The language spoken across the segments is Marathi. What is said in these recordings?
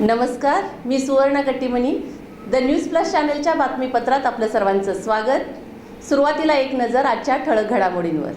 नमस्कार मी Suvarna Kattimani. The news plus चॅनलच्या बातमीपत्रात आपलं सर्वांचं स्वागत. सुरुवातीला एक नजर आजच्या ठळक घडामोडींवर.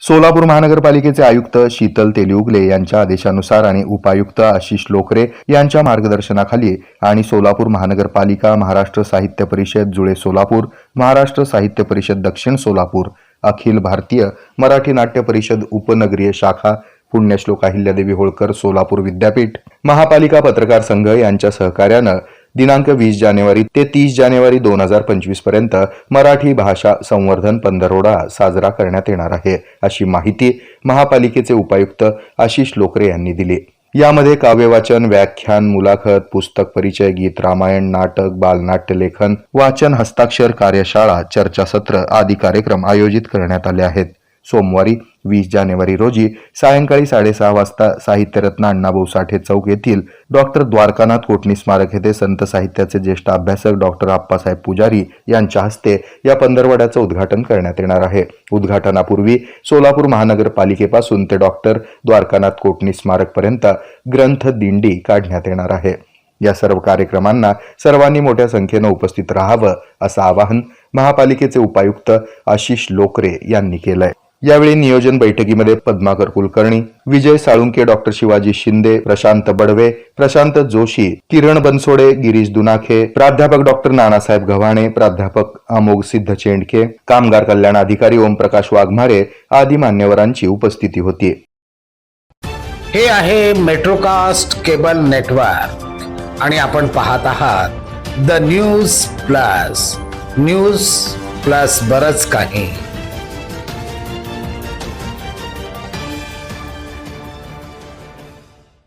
सोलापूर महानगरपालिकेचे आयुक्त शीतल तेलिउगले यांच्या आदेशानुसार आणि उपायुक्त आशिष लोकरे यांच्या मार्गदर्शनाखाली आणि सोलापूर महानगरपालिका महाराष्ट्र साहित्य परिषद जुळे सोलापूर महाराष्ट्र साहित्य परिषद दक्षिण सोलापूर अखिल भारतीय मराठी नाट्य परिषद उपनगरीय शाखा पुण्यश्लोक अहिल्यादेवी होळकर सोलापूर विद्यापीठ. महापालिका पत्रकार संघ यांच्या सहकार्यानं दिनांक वीस जानेवारी ते तीस जानेवारी दोन हजार पंचवीसपर्यंत मराठी भाषा संवर्धन पंधरवडा साजरा करण्यात येणार आहे अशी माहिती महापालिकेचे उपायुक्त आशिष लोकरे यांनी दिली. यामध्ये काव्यवाचन व्याख्यान मुलाखत पुस्तक परिचय गीत रामायण नाटक बालनाट्य लेखन वाचन हस्ताक्षर कार्यशाळा चर्चासत्र आदी कार्यक्रम आयोजित करण्यात आले आहेत. सोमवारी वीस जानेवारी रोजी सायंकाळी साडेसहा वाजता साहित्यरत्न अण्णाभाऊ साठे चौक येथील डॉक्टर द्वारकानाथ कोटणी स्मारक येथे संत साहित्याचे ज्येष्ठ अभ्यासक डॉक्टर आप्पासाहेब पुजारी यांच्या हस्ते या पंधरवड्याचं उद्घाटन करण्यात येणार आहे. उद्घाटनापूर्वी सोलापूर महानगरपालिकेपासून ते डॉक्टर द्वारकानाथ कोटणी स्मारकपर्यंत ग्रंथ दिंडी काढण्यात येणार आहे. या सर्व कार्यक्रमांना सर्वांनी मोठ्या संख्येनं उपस्थित राहावं असं आवाहन महापालिकेचे उपायुक्त आशिष लोकरे यांनी केलंय. यावेळी नियोजन बैठकीमध्ये पद्माकर कुलकर्णी विजय साळुंके डॉक्टर शिवाजी शिंदे प्रशांत बडवे प्रशांत जोशी किरण बनसोडे गिरीश दुनाखे प्राध्यापक डॉक्टर नानासाहेब गव्हाणे प्राध्यापक अमोघ सिद्ध चेंडके कामगार कल्याण अधिकारी ओमप्रकाश वाघमारे आदी मान्यवरांची उपस्थिती होती. हे आहे मेट्रोकास्ट केबल नेटवर्क आणि आपण पाहत आहात the news plus. News plus बरच काही.